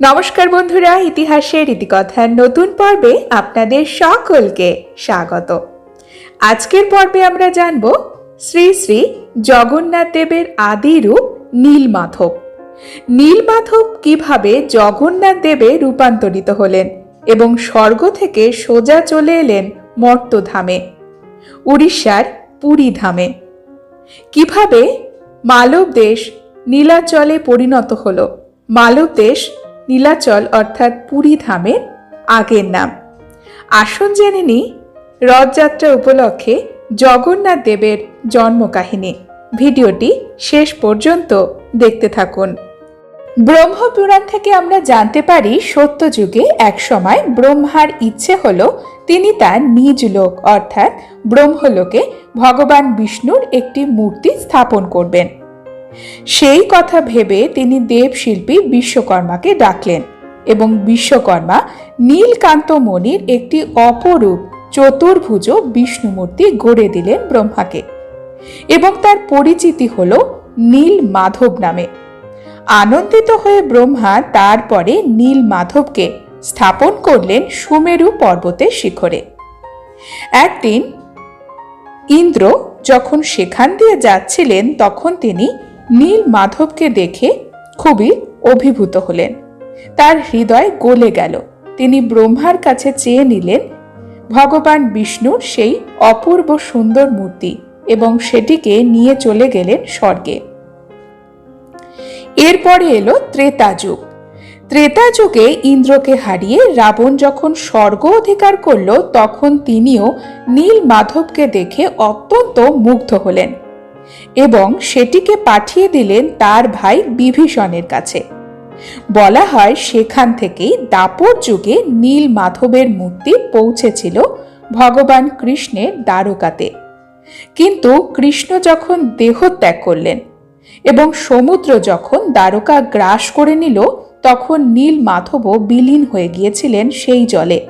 নমস্কার বন্ধুরা, ইতিহাসের ইতিকথার নতুন পর্বে আপনাদের সকলকে স্বাগত। আজকের পর্বে আমরা জানব শ্রী শ্রী জগন্নাথ দেবের আদি রূপ নীলমাধব নীলমাধব কীভাবে জগন্নাথ দেবে রূপান্তরিত হলেন এবং স্বর্গ থেকে সোজা চলে এলেন মর্তধামে, উড়িষ্যার পুরী ধামে কীভাবে মালব দেশ নীলাচলে পরিণত হলো, মালব দেশ নীলাচল অর্থাৎ পুরী ধামের আগের নাম। আসুন জেনে নিই, রথযাত্রা উপলক্ষে জগন্নাথ দেবের জন্মকাহিনী। ভিডিওটি শেষ পর্যন্ত দেখতে থাকুন। ব্রহ্মপুরাণ থেকে আমরা জানতে পারি, সত্যযুগে একসময় ব্রহ্মার ইচ্ছে হল তিনি তার নিজ লোক অর্থাৎ ব্রহ্মলোকে ভগবান বিষ্ণুর একটি মূর্তি স্থাপন করবেন। সেই কথা ভেবে তিনি দেবশিল্পী বিশ্বকর্মাকে ডাকলেন এবং বিশ্বকর্মা নীলকান্ত মণির একটি অপরূপ চতুর্ভুজ বিষ্ণু মূর্তি গড়ে দিলেন ব্রহ্মাকে এবং তার পরিচিতি হল নীল মাধব নামে। আনন্দিত হয়ে ব্রহ্মা তারপরে নীল মাধবকে স্থাপন করলেন সুমেরু পর্বতের শিখরে। একদিন ইন্দ্র যখন সেখান দিয়ে যাচ্ছিলেন, তখন তিনি নীল মাধবকে দেখে খুবই অভিভূত হলেন। তার হৃদয় গলে গেল। তিনি ব্রহ্মার কাছে চেয়ে নিলেন, ভগবান বিষ্ণুর সেই অপূর্ব সুন্দর মূর্তি এবং সেটিকে নিয়ে চলে গেলেন স্বর্গে। এরপরে এলো ত্রেতা যুগ। ত্রেতা যুগে ইন্দ্রকে হারিয়ে রাবণ যখন স্বর্গ অধিকার করল, তখন তিনিও নীল মাধবকে দেখে অত্যন্ত মুগ্ধ হলেন। এবং সেটিকে পাঠিয়ে দিলেন তার ভাই বিভীষণের কাছে। বলা হয় সেখান থেকেই দাপর যুগে নীল মাধবের মূর্তি পৌঁছেছিল ভগবান কৃষ্ণের দ্বারকাতে। কিন্তু কৃষ্ণ যখন দেহত্যাগ করলেন এবং সমুদ্র যখন দ্বারকা গ্রাস করে নিল, তখন নীল মাধবও বিলীন হয়ে গিয়েছিলেন সেই জলে।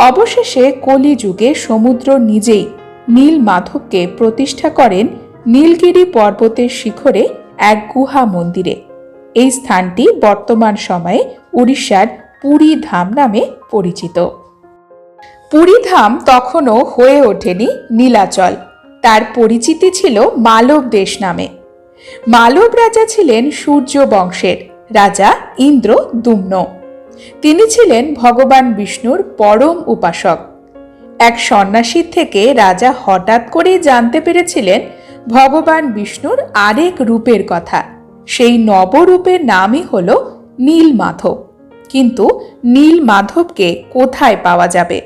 অবশেষে কলিযুগে সমুদ্র নিজেই নীল মাধবকে প্রতিষ্ঠা করেন নীলগিরি পর্বতের শিখরে এক গুহা মন্দিরে। এই স্থানটি বর্তমান সময়ে উড়িষ্যার পুরী ধাম নামে পরিচিত। পুরী ধাম তখনও হয়ে ওঠেনি নীলাচল। তার পরিচিতি ছিল মালব দেশ নামে। মালব রাজা ছিলেন সূর্য বংশের, রাজা ইন্দ্র দুম্ন। তিনি ছিলেন ভগবান বিষ্ণুর পরম উপাসক। এক সন্ন্যাসীর থেকে রাজা হঠাৎ করেই জানতে পেরেছিলেন ভগবান বিষ্ণুর আরেক রূপের কথা। সেই নবরূপের নামই হল নীল মাধব কিন্তু নীল মাধবকে কোথায় পাওয়া যাবে?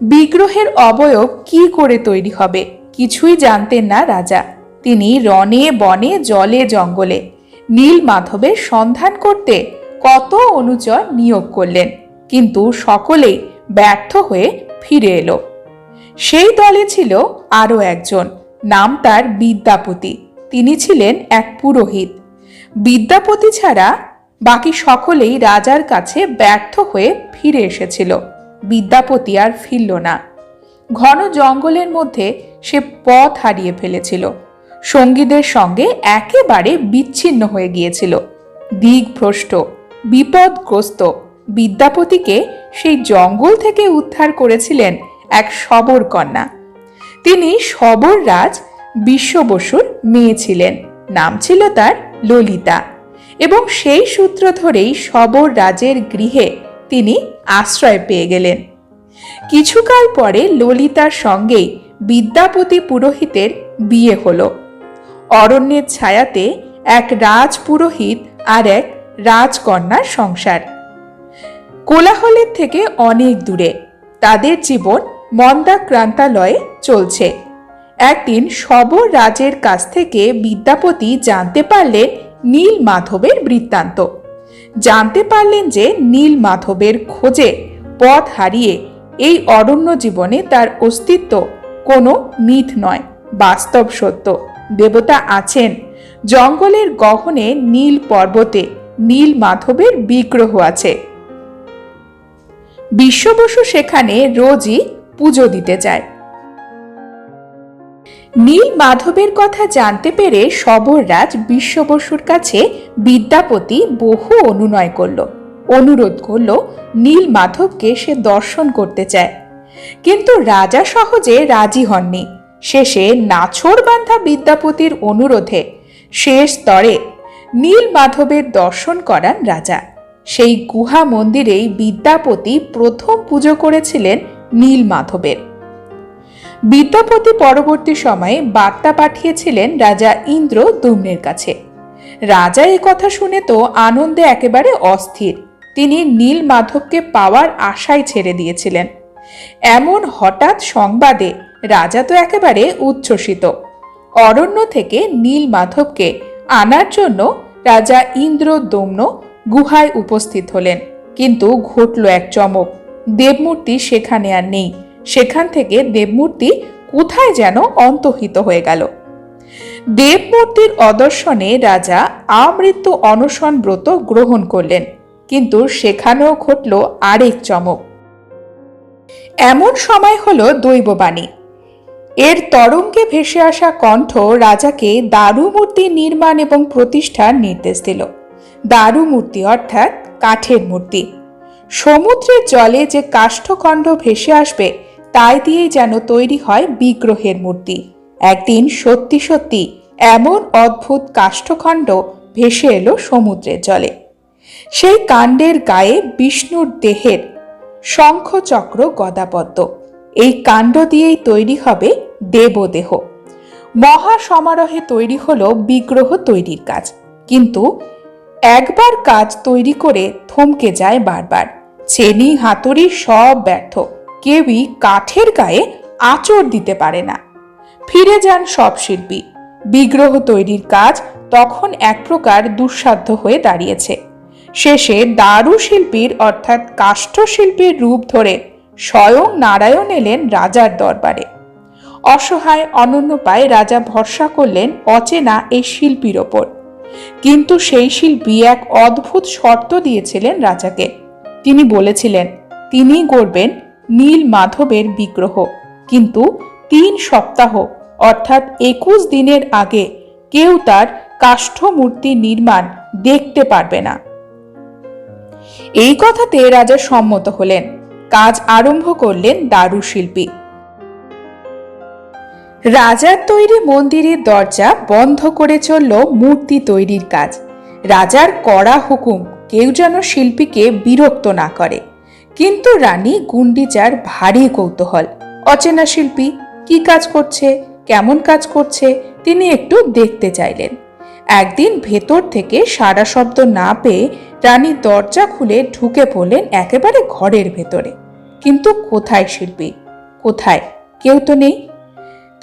বিগ্রহের অবয়ব কি করে তৈরি হবে? কিছুই জানতেন না রাজা। তিনি রনে বনে জলে জঙ্গলে নীল মাধবের সন্ধান করতে কত অনুচর নিয়োগ করলেন। কিন্তু সকলেই ব্যর্থ হয়ে ফিরে এলো। সেই দলে ছিল আরও একজন। নাম তার বিদ্যাপতি। তিনি ছিলেন এক পুরোহিত। বিদ্যাপতি ছাড়া বাকি সকলেই রাজার কাছে ব্যর্থ হয়ে ফিরে এসেছিল। বিদ্যাপতি আর ফিরল না। ঘন জঙ্গলের মধ্যে সে পথ হারিয়ে ফেলেছিল। সঙ্গীদের সঙ্গে একেবারে বিচ্ছিন্ন হয়ে গিয়েছিল। দিগভ্রষ্ট, বিপদগ্রস্ত বিদ্যাপতিকে সেই জঙ্গল থেকে উদ্ধার করেছিলেন এক সবর কন্যা। তিনি সবর রাজ বিশ্ব বসুর মেয়ে ছিলেন। নাম ছিল তার ললিতা। এবং সেই সূত্র ধরেই সবর রাজের গৃহে তিনি আশ্রয় পেয়ে গেলেন। কিছুকাল পরে ললিতার সঙ্গেই বিদ্যাপতি পুরোহিতের বিয়ে হলো। অরণ্যের ছায়াতে এক রাজ পুরোহিত আর এক রাজকন্যার সংসার। কোলাহলের থেকে অনেক দূরে। তাদের জীবন মন্দাক্রান্তালয়ে চলছে। একদিন সবর রাজের কাছ থেকে বিদ্যাপতি জানতে পারলেন নীল মাধবের বৃত্তান্ত। জানতে পারলেন যে নীল মাধবের খোঁজে পথ হারিয়ে এই অরণ্য জীবনে তার অস্তিত্ব কোনো মিথ নয়, বাস্তব সত্য। দেবতা আছেন। জঙ্গলের গহনে নীল পর্বতে নীল মাধবের বিগ্রহ আছে। বিশ্ববসু সেখানে রোজই পুজো দিতে যায় নীল মাধবের কথা জানতে পেরে সবররাজ বিশ্ববসুর কাছে বিদ্যাপতি বহু অনুনয় করল। অনুরোধ করল নীল মাধবকে সে দর্শন করতে চায়। কিন্তু রাজা সহজে রাজি হননি। শেষে নাছর বান্ধা বিদ্যাপতির অনুরোধে শেষ স্তরে নীল মাধবের দর্শন করান রাজা। সেই গুহা মন্দিরেই বিদ্যাপতি প্রথম পুজো করেছিলেন নীল মাধবের বিদ্যাপতি পরবর্তী সময়ে বার্তা পাঠিয়েছিলেন রাজা ইন্দ্র দুম্নের কাছে। রাজা এ কথা শুনে তো আনন্দে একেবারে অস্থির। তিনি নীল মাধবকে পাওয়ার আশায় ছেড়ে দিয়েছিলেন। এমন হঠাৎ সংবাদে রাজা তো একেবারে উচ্ছ্বসিত। অরণ্য থেকে নীল মাধবকে আনার জন্য রাজা ইন্দ্র দম্ন গুহায় উপস্থিত হলেন। কিন্তু ঘটল এক চমক। দেবমূর্তি সেখানে আর নেই। সেখান থেকে দেবমূর্তি কোথায় যেন অন্তহিত হয়ে গেল। দেবমূর্তির অদর্শনে রাজা আমৃত্যু অনশন ব্রত গ্রহণ করলেন, কিন্তু সেখানেও ঘটল আরেক চমক। এমন সময় হল দৈববাণী। এর তরঙ্গে ভেসে আসা কণ্ঠ রাজাকে দারুমূর্তি নির্মাণ এবং প্রতিষ্ঠার নির্দেশ দিল। দারুমূর্তি অর্থাৎ কাঠের মূর্তি। সমুদ্রের জলে যে কাষ্ঠখণ্ড ভেসে আসবে, তাই দিয়েই যেন তৈরি হয় বিগ্রহের মূর্তি। একদিন সত্যি সত্যি এমন অদ্ভুত কাষ্ঠখণ্ড ভেসে এলো সমুদ্রের জলে। সেই কাণ্ডের গায়ে বিষ্ণুর দেহের শঙ্খচক্র গদাপদ্ম। এই কাণ্ড দিয়েই তৈরি হবে দেবদেহ। মহা সমারোহে তৈরি হলো বিগ্রহ তৈরির কাজ। কিন্তু একবার কাজ তৈরি করে থমকে যায় বারবার। চেনি, হাতুড়ি সব ব্যর্থ। কেউই কাঠের গায়ে আঁচড় দিতে পারে না। ফিরে যান সব শিল্পী। বিগ্রহ তৈরির কাজ তখন এক প্রকার দুঃসাধ্য হয়ে দাঁড়িয়েছে। শেষে দারু শিল্পীর অর্থাৎ কাষ্ঠশিল্পীর রূপ ধরে স্বয়ং নারায়ণ এলেন রাজার দরবারে। অসহায়, অনন্য পায়ে রাজা ভরসা করলেন অচেনা এই শিল্পীর ওপর। কিন্তু সেই শিল্পী এক অদ্ভুত শর্ত দিয়েছিলেন রাজাকে। তিনি বলেছিলেন তিনি গড়বেন নীল মাধবের বিগ্রহ। কিন্তু তিন সপ্তাহ, অর্থাৎ একুশ দিনের আগে, কেউ তার কাষ্ঠ মূর্তি নির্মাণ দেখতে পারবে না। এই কথাতে রাজা সম্মত হলেন। কাজ আরম্ভ করলেন দারু শিল্পী রাজার তৈরি মন্দিরের দরজা বন্ধ করে চলল মূর্তি তৈরির কাজ। রাজার কড়া হুকুম, কেউ যেন শিল্পীকে বিরক্ত না করে। কিন্তু রানী গুন্ডিচার ভারী কৌতূহল। অচেনা শিল্পী, কি কাজ করছে, কেমন কাজ করছে, তিনি একটু দেখতে চাইলেন। একদিন ভেতর থেকে সারা শব্দ না পেয়ে রানী দরজা খুলে ঢুকে পড়লেন একেবারে ঘরের ভেতরে। কিন্তু কোথায় শিল্পী? কোথায়? কেউ তো নেই।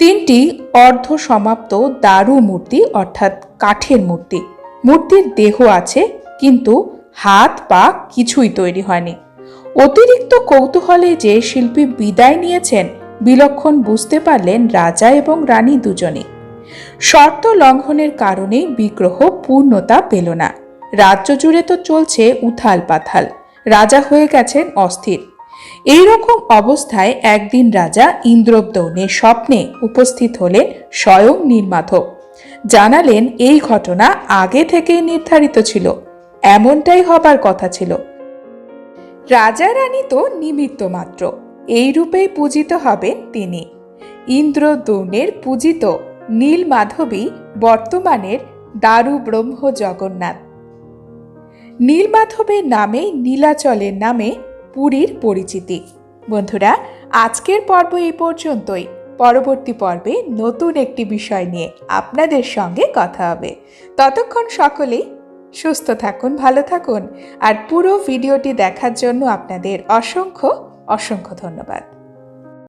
তিনটি অর্ধ সমাপ্ত দারু মূর্তি, অর্থাৎ কাঠের মূর্তি। মূর্তির দেহ আছে, কিন্তু হাত, পা কিছুই তৈরি হয়নি। অতিরিক্ত কৌতূহলে যে শিল্পী বিদায় নিয়েছেন, বিলক্ষণ বুঝতে পারলেন রাজা এবং রানী দুজনে শর্ত লঙ্ঘনের কারণে বিগ্রহ পূর্ণতা পেল না। রাজ্য জুড়ে তো চলছে উথাল পাথাল রাজা হয়ে গেছেন অস্থির। এই রকম অবস্থায় একদিন রাজা ইন্দ্রদ্যৌনের স্বপ্নে উপস্থিত হলেন স্বয়ং নীলমাধব জানালেন, এই ঘটনা আগে থেকেই নির্ধারিত ছিল। এমনটাই হবার কথা ছিল। রাজা রানী তো নিমিত্ত মাত্র। এই রূপেই পূজিত হবেন তিনি। ইন্দ্রদ্যৌনের পূজিত নীল মাধবী বর্তমানের দারু ব্রহ্ম জগন্নাথ নীলমাধবের নামে নীলাচলের নামে পুরীর পরিচিতি। বন্ধুরা, আজকের পর্ব এই পর্যন্তই। পরবর্তী পর্বে নতুন একটি বিষয় নিয়ে আপনাদের সঙ্গে কথা হবে। ততক্ষণ সকলেই সুস্থ থাকুন, ভালো থাকুন। আর পুরো ভিডিওটি দেখার জন্য আপনাদের অসংখ্য অসংখ্য ধন্যবাদ।